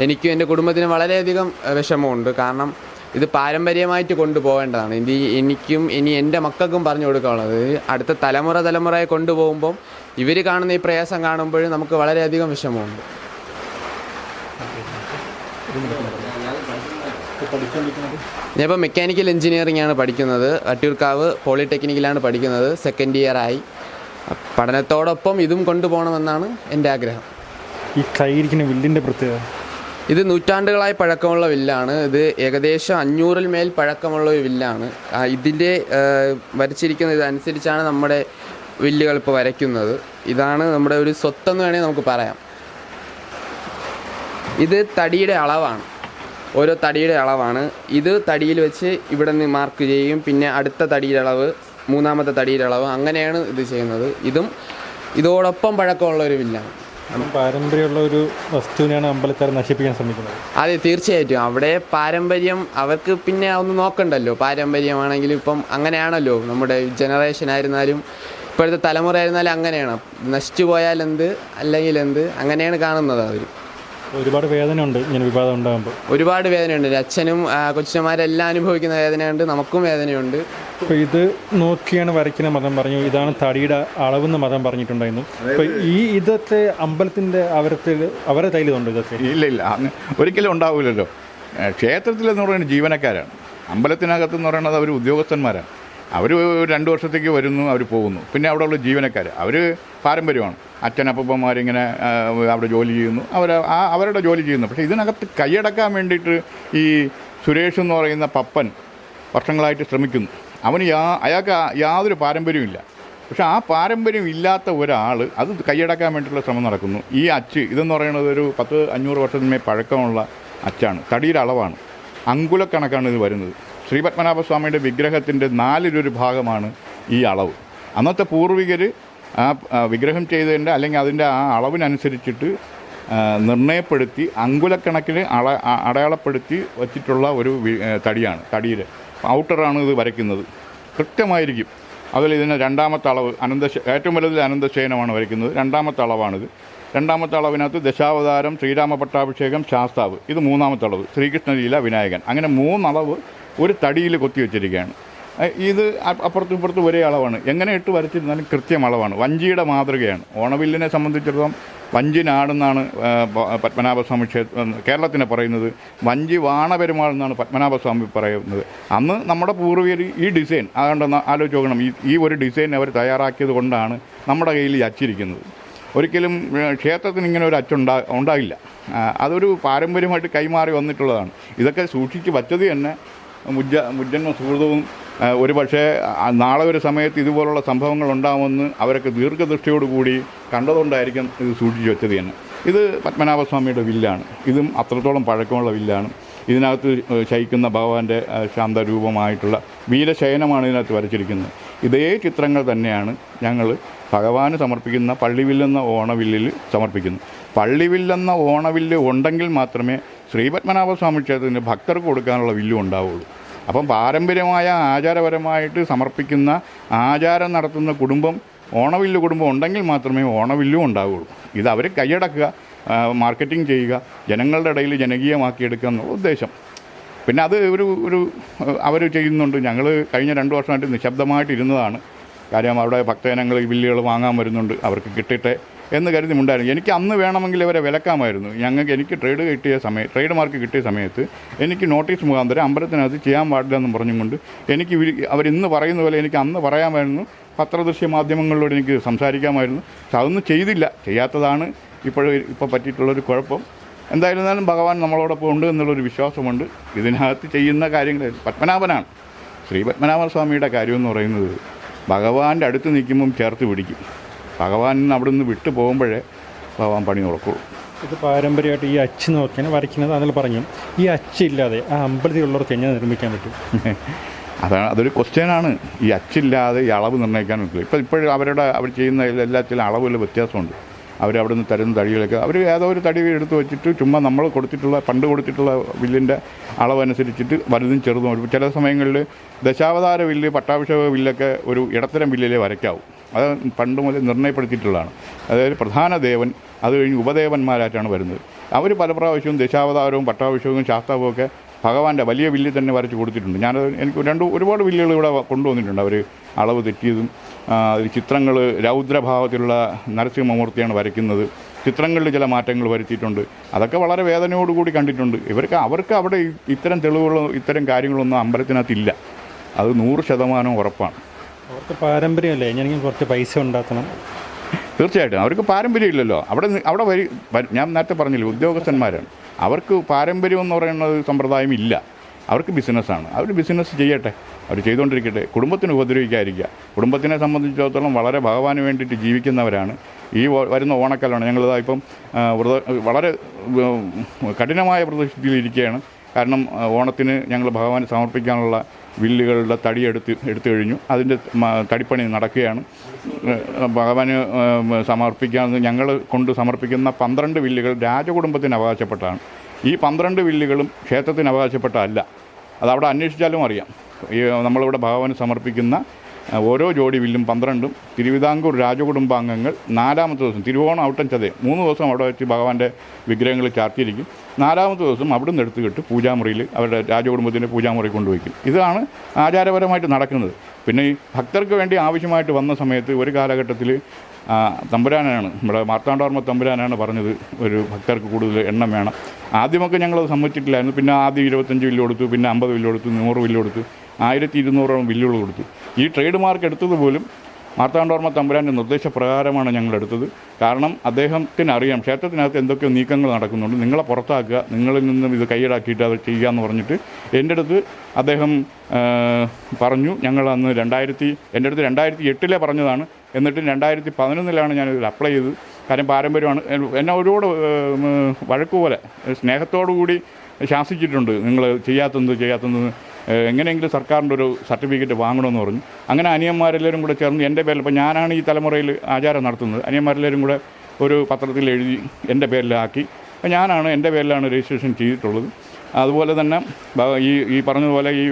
എനിക്കും എന്റെ കുടുംബത്തിനും വളരെയധികം വിഷമമുണ്ട്. കാരണം ഇത് പാരമ്പര്യമായിട്ട് കൊണ്ടുപോകേണ്ടതാണ്. ഇത് എനിക്കും ഇനി എന്റെ മക്കൾക്കും പറഞ്ഞു കൊടുക്കാനുള്ളത് അടുത്ത തലമുറ തലമുറയെ കൊണ്ടുപോകുമ്പം ഇവർ കാണുന്ന ഈ പ്രയാസം കാണുമ്പോഴും നമുക്ക് വളരെയധികം വിഷമമുണ്ട്. ഞാനിപ്പോൾ മെക്കാനിക്കൽ എഞ്ചിനീയറിംഗ് ആണ് പഠിക്കുന്നത്. വട്ടിയൂർക്കാവ് പോളിടെക്നിക്കിലാണ് പഠിക്കുന്നത്. സെക്കൻഡ് ഇയർ ആയി. പഠനത്തോടൊപ്പം ഇതും കൊണ്ടുപോകണമെന്നാണ് എന്റെ ആഗ്രഹം. ഈ കൈയിരിക്കുന്ന വില്ലിന്റെ പ്രത്യേകത? ഇത് നൂറ്റാണ്ടുകളായി പഴക്കമുള്ള വില്ലാണ്. ഇത് ഏകദേശം അഞ്ഞൂറിൽ മേൽ പഴക്കമുള്ള ഒരു വില്ലാണ്. ഇതിന്റെ വരച്ചിരിക്കുന്ന ഇതനുസരിച്ചാണ് നമ്മുടെ വില്ലുകൾ ഇപ്പോൾ വരയ്ക്കുന്നത്. ഇതാണ് നമ്മുടെ ഒരു സ്വത്തെന്ന് വേണമെങ്കിൽ നമുക്ക് പറയാം. ഇത് തടിയുടെ അളവാണ്. ഓരോ തടിയുടെ അളവാണ്. ഇത് തടിയിൽ വെച്ച് ഇവിടെ നിന്ന് മാർക്ക് ചെയ്യും പിന്നെ അടുത്ത തടിയുടെ അളവ് മൂന്നാമത്തെ തടിയുടെ അളവ് അങ്ങനെയാണ് ഇത് ചെയ്യുന്നത്. ഇതും ഇതോടൊപ്പം പഴക്കമുള്ള ഒരു വില്ലാണ്. പാരമ്പര്യമുള്ള ഒരു വസ്തുവിനെയാണ് അമ്പലക്കാർ നശിപ്പിക്കാൻ ശ്രമിക്കുന്നത്. അതെ തീർച്ചയായിട്ടും. അവിടെ പാരമ്പര്യം അവർക്ക് പിന്നെ ഒന്ന് നോക്കണ്ടല്ലോ. പാരമ്പര്യമാണെങ്കിലും ഇപ്പം അങ്ങനെയാണല്ലോ. നമ്മുടെ ജനറേഷൻ ആയിരുന്നാലും ഇപ്പോഴത്തെ തലമുറ ആയിരുന്നാലും അങ്ങനെയാണ്. നശിച്ചു പോയാൽ എന്ത്? അല്ലെങ്കിൽ എന്ത്? അങ്ങനെയാണ് കാണുന്നത് അവർ. ഒരുപാട് വേദന ഉണ്ട് ഇങ്ങനെ വിവാദം ഉണ്ടാകുമ്പോൾ. ഒരുപാട് വേദനയുണ്ട്. ഉണ്ട് അച്ഛനും കൊച്ചന്മാരെല്ലാം കൊച്ചുമാരെല്ലാം അനുഭവിക്കുന്ന വേദനയുണ്ട്. നമുക്കും വേദനയുണ്ട്. അപ്പോൾ ഇത് നോക്കിയാണ് വരയ്ക്കുന്ന മതം പറഞ്ഞു. ഇതാണ് തടിയുടെ അളവെന്ന് മതം പറഞ്ഞിട്ടുണ്ടായിരുന്നു. അപ്പോൾ ഈ ഇതൊക്കെ അമ്പലത്തിന്റെ അവരത്തിൽ അവരെ തൈലുണ്ടോ ഇതൊക്കെ? ഇല്ല ഇല്ല. ഒരിക്കലും ഉണ്ടാവില്ലല്ലോ ക്ഷേത്രത്തിലെന്ന് പറയുന്നത് ജീവനക്കാരാണ്. അമ്പലത്തിനകത്ത് എന്ന് പറയുന്നത് അവർ ഉദ്യോഗസ്ഥന്മാരാണ്. അവർ രണ്ട് വർഷത്തേക്ക് വരുന്നു അവർ പോകുന്നു. പിന്നെ അവിടെയുള്ള ജീവനക്കാർ അവർ പാരമ്പര്യമാണ്. അച്ഛനപ്പന്മാരിങ്ങനെ അവിടെ ജോലി ചെയ്യുന്നു. അവർ ആ അവരുടെ ജോലി ചെയ്യുന്നു. പക്ഷേ ഇതിനകത്ത് കൈയടക്കാൻ വേണ്ടിയിട്ട് ഈ സുരേഷ് എന്ന് പറയുന്ന പപ്പൻ വർഷങ്ങളായിട്ട് ശ്രമിക്കുന്നു. അവന് യാ അയാൾക്ക് യാതൊരു പാരമ്പര്യമില്ല പക്ഷെ ആ പാരമ്പര്യം ഇല്ലാത്ത ഒരാൾ അത് കൈയടക്കാൻ വേണ്ടിയിട്ടുള്ള ശ്രമം നടക്കുന്നു. ഈ അച്ച് ഇതെന്ന് പറയുന്നത് ഒരു പത്ത് അഞ്ഞൂറ് വർഷത്തിന്മേ പഴക്കമുള്ള അച്ചാണ്. തടിയുടെ അളവാണ്. അങ്കുലക്കണക്കാണ് ഇത് വരുന്നത്. ശ്രീ പത്മനാഭസ്വാമിയുടെ വിഗ്രഹത്തിന്റെ നാലിലൊരു ഭാഗമാണ് ഈ അളവ്. അന്നത്തെ പൂർവികർ ആ വിഗ്രഹം ചെയ്തതിന്റെ അല്ലെങ്കിൽ അതിന്റെ ആ അളവിനനുസരിച്ചിട്ട് നിർണയപ്പെടുത്തി അങ്കുലക്കണക്കിന് അള അടയാളപ്പെടുത്തി വച്ചിട്ടുള്ള ഒരു തടിയാണ് തടിയിൽ ഔട്ടറാണ് ഇത് വരയ്ക്കുന്നത്. കൃത്യമായിരിക്കും. അതിൽ ഇതിന് രണ്ടാമത്തെ അളവ് അനന്ത ഏറ്റവും വലുതിൽ അനന്തശയനമാണ് വരയ്ക്കുന്നത്. രണ്ടാമത്തെ അളവാണിത്. രണ്ടാമത്തെ അളവിനകത്ത് ദശാവതാരം ശ്രീരാമ പട്ടാഭിഷേകം ശാസ്താവ്. ഇത് മൂന്നാമത്തെ അളവ്. ശ്രീകൃഷ്ണലീല വിനായകൻ. അങ്ങനെ മൂന്നളവ് ഒരു തടിയിൽ കൊത്തി വെച്ചിരിക്കുകയാണ്. അഹ് ഇത് അപ്പുറത്തും ഇപ്പുറത്തും ഒരേ അളവാണ്. എങ്ങനെ ഇട്ട് വരച്ചിരുന്നാലും കൃത്യം അളവാണ്. വഞ്ചിയുടെ മാതൃകയാണ്. ഓണവില്ലിനെ സംബന്ധിച്ചിടത്തോളം വഞ്ചി നാടെന്നാണ് പത്മനാഭസ്വാമി ക്ഷേത്രം കേരളത്തിനെ പറയുന്നത്. വഞ്ചി വാണപെരുമാൾ എന്നാണ് പത്മനാഭസ്വാമി പറയുന്നത്. അന്ന് നമ്മുടെ പൂർവികർ ഈ ഡിസൈൻ അതുകൊണ്ട് ആലോചിച്ച് നോക്കണം. ഈ ഈ ഒരു ഡിസൈൻ അവർ തയ്യാറാക്കിയത് കൊണ്ടാണ് നമ്മുടെ കയ്യിൽ ഈ അച്ചിരിക്കുന്നത്. ഒരിക്കലും ക്ഷേത്രത്തിന് ഇങ്ങനെ ഒരു അച്ചുണ്ടാ ഉണ്ടാകില്ല അതൊരു പാരമ്പര്യമായിട്ട് കൈമാറി വന്നിട്ടുള്ളതാണ്. ഇതൊക്കെ സൂക്ഷിച്ച് വച്ചത് തന്നെ മുജ്ജ മുജ്ജന്മ സുഹൃതവും ഒരു പക്ഷേ നാളെ ഒരു സമയത്ത് ഇതുപോലുള്ള സംഭവങ്ങൾ ഉണ്ടാകുമെന്ന് അവരൊക്കെ ദീർഘദൃഷ്ടിയോടുകൂടി കണ്ടതുകൊണ്ടായിരിക്കും ഇത് സൂക്ഷിച്ച് വെച്ചത് തന്നെ. ഇത് പത്മനാഭസ്വാമിയുടെ വില്ലാണ്. ഇതും അത്രത്തോളം പഴക്കമുള്ള വില്ലാണ്. ഇതിനകത്ത് ശയിക്കുന്ന ഭഗവാന്റെ ശാന്തരൂപമായിട്ടുള്ള വീരശയനമാണ് ഇതിനകത്ത് വരച്ചിരിക്കുന്നത്. ഇതേ ചിത്രങ്ങൾ തന്നെയാണ് ഞങ്ങൾ ഭഗവാന് സമർപ്പിക്കുന്ന പള്ളിവില്ലെന്ന ഓണവില്ലിൽ സമർപ്പിക്കുന്നത് പള്ളിവില്ലെന്ന ഓണവില്ല് ഉണ്ടെങ്കിൽ മാത്രമേ ശ്രീപത്മനാഭസ്വാമി ക്ഷേത്രത്തിന് ഭക്തർക്ക് കൊടുക്കാനുള്ള വില്ലും ഉണ്ടാവുള്ളൂ. അപ്പം പാരമ്പര്യമായ ആചാരപരമായിട്ട് സമർപ്പിക്കുന്ന ആചാരം നടത്തുന്ന കുടുംബം ഓണവില്ല് കുടുംബം ഉണ്ടെങ്കിൽ മാത്രമേ ഓണവില്ലും ഉണ്ടാവുകയുള്ളൂ ഇത് അവർ കൈയടക്കുക മാർക്കറ്റിംഗ് ചെയ്യുക ജനങ്ങളുടെ ഇടയിൽ ജനകീയമാക്കിയെടുക്കുക എന്നുള്ള ഉദ്ദേശം. പിന്നെ അത് ഒരു ഒരു അവർ ചെയ്യുന്നുണ്ട്. ഞങ്ങൾ കഴിഞ്ഞ രണ്ട് വർഷമായിട്ട് നിശബ്ദമായിട്ടിരുന്നതാണ്. കാര്യം അവിടെ ഭക്തജനങ്ങൾ ഈ ബില്ലുകൾ വാങ്ങാൻ വരുന്നുണ്ട്. അവർക്ക് കിട്ടട്ടെ എന്ന് കരുതി ഉണ്ടായിരുന്നു എനിക്ക് അന്ന് വേണമെങ്കിൽ ഇവരെ വിലക്കാമായിരുന്നു. ഞങ്ങൾക്ക് എനിക്ക് ട്രേഡ് കിട്ടിയ സമയം ട്രേഡ് മാർക്ക് കിട്ടിയ സമയത്ത് എനിക്ക് നോട്ടീസ് മുഖാന്തരം അമ്പലത്തിനകത്ത് ചെയ്യാൻ പാടില്ല എന്ന് പറഞ്ഞും കൊണ്ട് എനിക്ക് അവരിന്ന് പറയുന്ന പോലെ എനിക്ക് അന്ന് പറയാമായിരുന്നു. പത്രദൃശ്യ മാധ്യമങ്ങളിലൂടെ എനിക്ക് സംസാരിക്കാമായിരുന്നു. പക്ഷെ അതൊന്നും ചെയ്തില്ല. ചെയ്യാത്തതാണ് ഇപ്പോഴും ഇപ്പോൾ പറ്റിയിട്ടുള്ളൊരു കുഴപ്പം. എന്തായിരുന്നാലും ഭഗവാൻ നമ്മളോടൊപ്പം ഉണ്ട് എന്നുള്ളൊരു വിശ്വാസമുണ്ട്. ഇതിനകത്ത് ചെയ്യുന്ന കാര്യങ്ങൾ പത്മനാഭനാണ്. ശ്രീ പത്മനാഭസ്വാമിയുടെ കാര്യം എന്ന് പറയുന്നത് ഭഗവാന്റെ അടുത്ത് നിൽക്കുമ്പം ചേർത്ത് പിടിക്കും. ഭഗവാൻ അവിടെ നിന്ന് വിട്ടു പോകുമ്പോഴേ ഭഗവാൻ പണി നടക്കുള്ളൂ ഇത് പാരമ്പര്യമായിട്ട് ഈ അച്ച് നോക്കിയാണ് വരയ്ക്കുന്നത്. അതിൽ പറഞ്ഞു ഈ അച്ചില്ലാതെ ആ അമ്പലത്തിലുള്ളവർക്ക് എങ്ങനെ നിർമ്മിക്കാൻ പറ്റും അതാണ് അതൊരു ക്വസ്റ്റ്യനാണ് ഈ അച്ചില്ലാതെ ഈ അളവ് നിർണയിക്കാൻ പറ്റില്ല. ഇപ്പോൾ ഇപ്പോഴും അവരുടെ അവർ ചെയ്യുന്ന എല്ലാത്തിലും അളവിൽ വ്യത്യാസമുണ്ട്. അവർ അവിടെ നിന്ന് തരുന്ന തടികളൊക്കെ അവർ ഏതോ ഒരു തടി എടുത്ത് വെച്ചിട്ട് ചുമ്മാ നമ്മൾ കൊടുത്തിട്ടുള്ള പണ്ട് കൊടുത്തിട്ടുള്ള വില്ലിന്റെ അളവനുസരിച്ചിട്ട് വലുതും ചെറുതും ചില സമയങ്ങളിൽ ദശാവതാര വില്ല് പട്ടാഭിഷേക വില്ലൊക്കെ ഒരു ഇടത്തരം വില്ലിലേ വരയ്ക്കാവും. അത് പണ്ട് മുതൽ നിർണയപ്പെടുത്തിയിട്ടുള്ളതാണ് അതായത് പ്രധാന ദേവൻ അത് കഴിഞ്ഞ് ഉപദേവന്മാരായിട്ടാണ് വരുന്നത്. അവർ പല പ്രാവശ്യവും ദശാവതാരവും പട്ടാഭിഷേകവും ശാസ്താവും ഒക്കെ ഭഗവാന്റെ വലിയ വില്ല് തന്നെ വരച്ച് കൊടുത്തിട്ടുണ്ട്. ഞാൻ എനിക്ക് രണ്ട് ഒരുപാട് വില്ലുകൾ ഇവിടെ കൊണ്ടുവന്നിട്ടുണ്ട്. അവർ അളവ് തെറ്റിയതും ചിത്രങ്ങൾ രൗദ്രഭാവത്തിലുള്ള നരസിംഹമൂർത്തിയാണ് വരയ്ക്കുന്നത്. ചിത്രങ്ങളിൽ ചില മാറ്റങ്ങൾ വരുത്തിയിട്ടുണ്ട്. അതൊക്കെ വളരെ വേദനയോടുകൂടി കണ്ടിട്ടുണ്ട്. ഇവർക്ക് അവർക്ക് അവിടെ ഇത്തരം തെളിവുകളോ ഇത്തരം കാര്യങ്ങളൊന്നും അമ്പലത്തിനകത്തില്ല. അത് നൂറ് ശതമാനം ഉറപ്പാണ്. അവർക്ക് പാരമ്പര്യമല്ലേ? ഞാനെങ്കിൽ കുറച്ച് പൈസ ഉണ്ടാക്കണം. തീർച്ചയായിട്ടും. അവർക്ക് പാരമ്പര്യമില്ലല്ലോ. അവിടെ അവിടെ വരി ഞാൻ നേരത്തെ പറഞ്ഞില്ലേ ഉദ്യോഗസ്ഥന്മാരാണ്. അവർക്ക് പാരമ്പര്യം എന്ന് പറയുന്നത് സമ്പ്രദായം ഇല്ല അവർക്ക് ബിസിനസ്സാണ്. അവർ ബിസിനസ് ചെയ്യട്ടെ. അവർ ചെയ്തുകൊണ്ടിരിക്കട്ടെ കുടുംബത്തിന് ഉപദ്രവിക്കാതിരിക്കുക. കുടുംബത്തിനെ സംബന്ധിച്ചിടത്തോളം വളരെ ഭഗവാന് വേണ്ടിയിട്ട് ജീവിക്കുന്നവരാണ്. ഈ വരുന്ന ഓണക്കാലമാണ് ഞങ്ങളിതാ ഇപ്പം വ്രത വളരെ കഠിനമായ പ്രതിഷ്ഠിതിയിലിരിക്കുകയാണ് കാരണം ഓണത്തിന് ഞങ്ങൾ ഭഗവാന് സമർപ്പിക്കാനുള്ള വില്ലുകളുടെ തടി എടുത്ത് കഴിഞ്ഞു. അതിന്റെ തടിപ്പണി നടക്കുകയാണ്. ഭഗവാന് സമർപ്പിക്കാൻ ഞങ്ങൾ കൊണ്ട് സമർപ്പിക്കുന്ന പന്ത്രണ്ട് വില്ലുകൾ രാജകുടുംബത്തിന് അവകാശപ്പെട്ടാണ്. ഈ പന്ത്രണ്ട് വില്ലുകളും ക്ഷേത്രത്തിന് അവകാശപ്പെട്ടതല്ല. അത് അവിടെ അന്വേഷിച്ചാലും അറിയാം. ഈ നമ്മളിവിടെ ഭഗവാന് സമർപ്പിക്കുന്ന ഓരോ ജോഡി വില്ലും പന്ത്രണ്ടും തിരുവിതാംകൂർ രാജകുടുംബാംഗങ്ങൾ നാലാമത്തെ ദിവസം തിരുവോണം ഔട്ടം ചതയം. മൂന്ന് ദിവസം അവിടെ വെച്ച് ഭഗവാന്റെ വിഗ്രഹങ്ങൾ ചാർത്തിയിരിക്കും. നാലാമത്തെ ദിവസം അവിടുന്ന് എടുത്തുകിട്ട് പൂജാമുറിയിൽ അവരുടെ രാജകുടുംബത്തിന്റെ പൂജാമുറി കൊണ്ടുവയ്ക്കും. ഇതാണ് ആചാരപരമായിട്ട് നടക്കുന്നത്. പിന്നെ ഈ ഭക്തർക്ക് വേണ്ടി ആവശ്യമായിട്ട് വന്ന സമയത്ത് ഒരു കാലഘട്ടത്തിൽ തമ്പുരാനാണ് നമ്മുടെ മാർത്താണ്ഡവർമ്മ തമ്പുരാനാണ് പറഞ്ഞത് ഒരു ഭക്തർക്ക് കൂടുതൽ എണ്ണം വേണം. ആദ്യമൊക്കെ ഞങ്ങളത് സമ്മതിച്ചിട്ടില്ലായിരുന്നു. പിന്നെ ആദ്യം ഇരുപത്തഞ്ച് വില്ല് കൊടുത്തു പിന്നെ അമ്പത് വില്ല് കൊടുത്തു നൂറ് വില്ല് കൊടുത്തു. ആയിരത്തി ഇരുന്നൂറോളം ബില്ലുകൾ കൊടുത്തു. ഈ ട്രേഡ് മാർക്ക് എടുത്തത് പോലും മാർത്താണ്ഡവർമ്മ തമ്പുരാന്റെ നിർദ്ദേശപ്രകാരമാണ് ഞങ്ങൾ എടുത്തത്. കാരണം അദ്ദേഹത്തിന് അറിയാം ക്ഷേത്രത്തിനകത്ത് എന്തൊക്കെയോ നീക്കങ്ങൾ നടക്കുന്നുണ്ട്. നിങ്ങളെ പുറത്താക്കുക നിങ്ങളിൽ നിന്നും ഇത് കൈയടാക്കിയിട്ട് അത് ചെയ്യുക എന്ന് പറഞ്ഞിട്ട് എന്റെ അടുത്ത് അദ്ദേഹം പറഞ്ഞു ഞങ്ങൾ അന്ന് രണ്ടായിരത്തി എന്റെ അടുത്ത് രണ്ടായിരത്തി എട്ടിലെ പറഞ്ഞതാണ്. എന്നിട്ട് രണ്ടായിരത്തി പതിനൊന്നിലാണ് ഞാനിത് അപ്ലൈ ചെയ്തത്. കാര്യം പാരമ്പര്യമാണ്. എന്നെ ഒരുപാട് വഴക്കുപോലെ വഴക്ക് സ്നേഹത്തോടു കൂടി ശാസിച്ചിട്ടുണ്ട്. നിങ്ങൾ ചെയ്യാത്തത് ചെയ്യാത്തത് എങ്ങനെയെങ്കിലും സർക്കാരിന്റെ ഒരു സർട്ടിഫിക്കറ്റ് വാങ്ങണമെന്ന് പറഞ്ഞു. അങ്ങനെ അനിയന്മാരെല്ലാവരും കൂടെ ചേർന്ന് എന്റെ പേരിൽ ഇപ്പോൾ ഞാനാണ് ഈ തലമുറയിൽ ആചാരം നടത്തുന്നത്. അനിയന്മാരെല്ലാവരും കൂടെ ഒരു പത്രത്തിൽ എഴുതി എന്റെ പേരിലാക്കി. അപ്പോൾ ഞാനാണ് എന്റെ പേരിലാണ് രജിസ്ട്രേഷൻ ചെയ്തിട്ടുള്ളത്. അതുപോലെ തന്നെ ഈ ഈ പറഞ്ഞതുപോലെ ഈ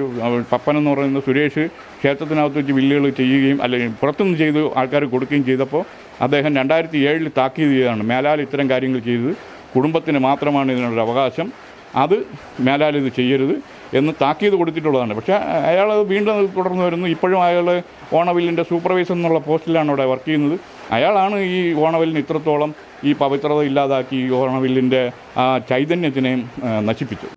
പപ്പൻ എന്ന് പറയുന്ന സുരേഷ് ക്ഷേത്രത്തിനകത്ത് വെച്ച് വില്ലുകൾ ചെയ്യുകയും അല്ലെങ്കിൽ പുറത്തുനിന്ന് ചെയ്ത് ആൾക്കാർ കൊടുക്കുകയും ചെയ്തപ്പോൾ അദ്ദേഹം രണ്ടായിരത്തി ഏഴിൽ താക്കീത് ചെയ്തതാണ് മേലാൽ ഇത്തരം കാര്യങ്ങൾ ചെയ്തത്. കുടുംബത്തിന് മാത്രമാണ് ഇതിനുള്ള അവകാശം. അത് മേലാൽ ഇത് ചെയ്യരുത്. എന്ന് താക്കീത് കൊടുത്തിട്ടുള്ളതാണ്. പക്ഷേ അയാൾ വീണ്ടും തുടർന്ന് വരുന്നു. ഇപ്പോഴും അയാൾ ഓണവില്ലിന്റെ സൂപ്പർവൈസർ എന്നുള്ള പോസ്റ്റിലാണ് അവിടെ വർക്ക് ചെയ്യുന്നത്. അയാളാണ് ഈ ഓണവില്ലിന് ഇത്രത്തോളം ഈ പവിത്രത ഇല്ലാതാക്കി ഈ ഓണവില്ലിന്റെ ആ ചൈതന്യത്തിനെയും നശിപ്പിച്ചത്.